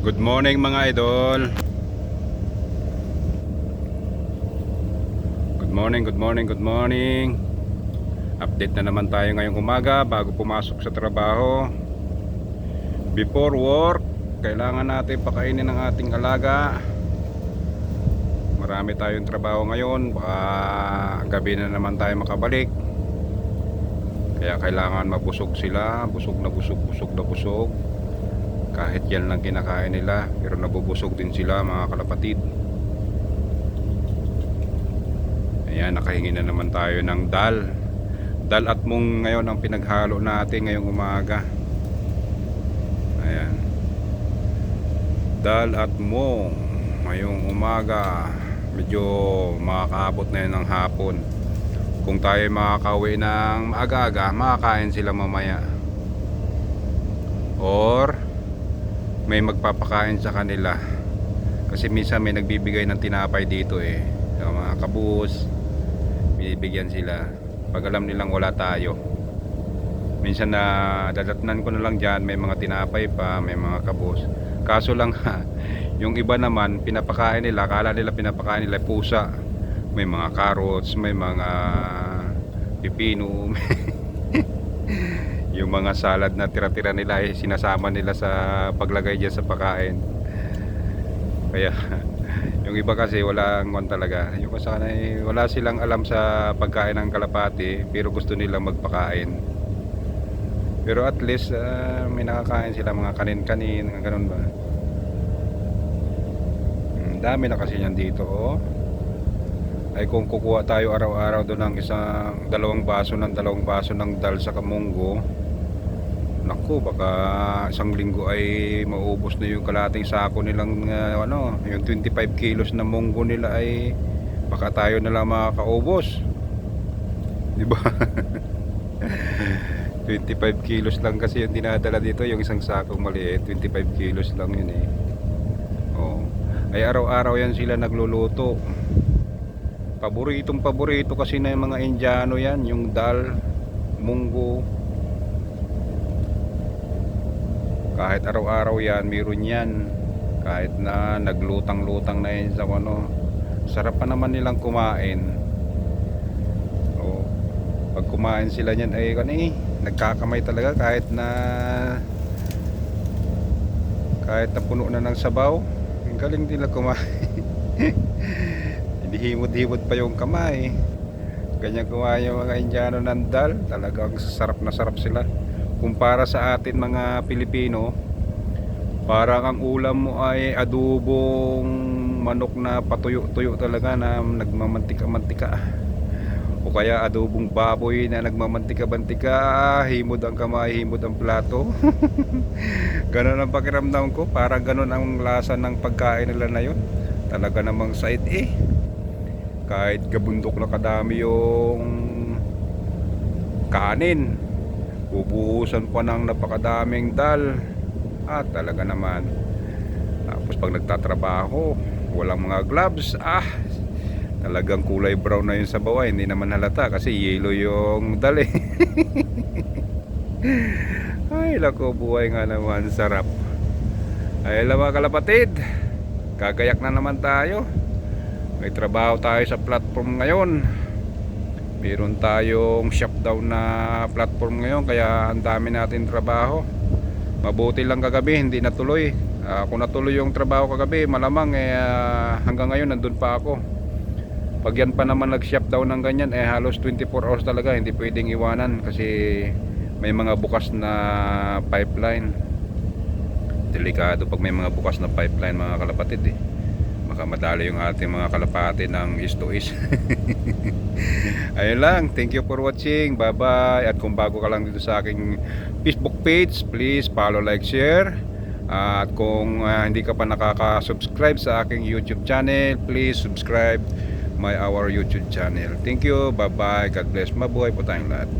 Good morning mga idol. Good morning, good morning, good morning. Update na naman tayo ngayong umaga bago pumasok sa trabaho. Before work, kailangan natin pakainin ang ating alaga. Marami tayong trabaho ngayon, baka gabi na naman tayo makabalik. Kaya kailangan mabusog sila, busog na busog, busog na busog kahit yan lang kinakain nila pero nabubusog din sila mga kalapatid. Ayan nakahingi na naman tayo ng dal. Dal at mung ngayon ang pinaghalo natin ngayong umaga. Ayan. Dal at mung ngayong umaga. Medyo makakaabot na yun ng hapon. Kung tayo makakauwi ng maaga-aga makakain sila mamaya. Or may magpapakain sa kanila. Kasi minsan may nagbibigay ng tinapay dito eh. Sa mga kabus bibigyan sila. Pag alam nilang wala tayo. Minsan na dadatnan ko na lang dyan may mga tinapay pa may mga kabus. Kaso lang ha yung iba naman pinapakain nila kala nila pinapakain nila pusa. May mga carrots may mga pipino yung mga salad na tira-tira nila eh sinasama nila sa paglagay dyan sa pagkain kaya yung iba kasi walang on talaga. Yung kasi eh, wala silang alam sa pagkain ng kalapati pero gusto nilang magpakain. Pero at least ah, may nakakain sila mga kanin-kanin ganun ba? Hmm, dami na kasi yan dito oh. Ay kung kukuha tayo araw-araw doon ng isang dalawang baso ng dalawang baso ng dal sa kamunggo naku baka isang linggo ay maubos na yung kalating sako nilang uh, ano yung 25 kilos na munggo nila ay baka tayo na lang makakaubos. Di ba? 25 kilos lang kasi yung dinadala dito yung isang sakong maliit 25 kilos lang yun eh. Oh. ay araw-araw yan sila nagluluto. Paboritong paborito kasi ng mga Indiano yan yung dal, munggo kahit araw-araw yan meron yan. Kahit na naglutang-lutang na yan sa ano sarap pa naman nilang kumain. O pag kumain sila niyan ay kan eh nagkakamay talaga kahit na kahit na puno na ng sabaw ang galing nila kumain. Hinihimod-himod pa yung kamay. Ganyan kumain yung mga Indiano ng dal talagang sarap na sarap sila kumpara sa atin mga Pilipino parang ang ulam mo ay adubong manok na patuyo-tuyo talaga na nagmamantika-mantika. O kaya adubong baboy na nagmamantika-mantika himod ang kamay, himod ang plato. Ganun ang pakiramdam ko parang ganun ang lasa ng pagkain nila na yun. Talaga namang side eh. Kahit gabundok na kadami yung kanin bubuhusan pa ng napakadaming dal. Ah talaga naman. Tapos pag nagtatrabaho walang mga gloves. Ah talagang kulay brown na yung sabaw hindi naman halata kasi yellow yung dal eh. Ay lako buhay nga naman. Sarap. Ay mga kalapatid gagayak na naman tayo. May trabaho tayo sa platform ngayon meron tayong shutdown na platform ngayon kaya ang dami natin trabaho. Mabuti lang kagabi hindi natuloy. Uh, kung natuloy yung trabaho kagabi malamang eh, uh, hanggang ngayon nandun pa ako. Pag yan pa naman nag shutdown ng ganyan eh halos 24 hours talaga hindi pwedeng iwanan kasi may mga bukas na pipeline. Delikado pag may mga bukas na pipeline mga kalapatid eh baka madali yung ating mga kalapati ng east to east. Ayun lang. Thank you for watching. Bye bye at kung bago ka lang dito sa aking facebook page please follow like share. At kung uh, hindi ka pa nakaka-subscribe sa aking youtube channel please subscribe my our youtube channel. Thank you. Bye bye god bless. Mabuhay po tayong lahat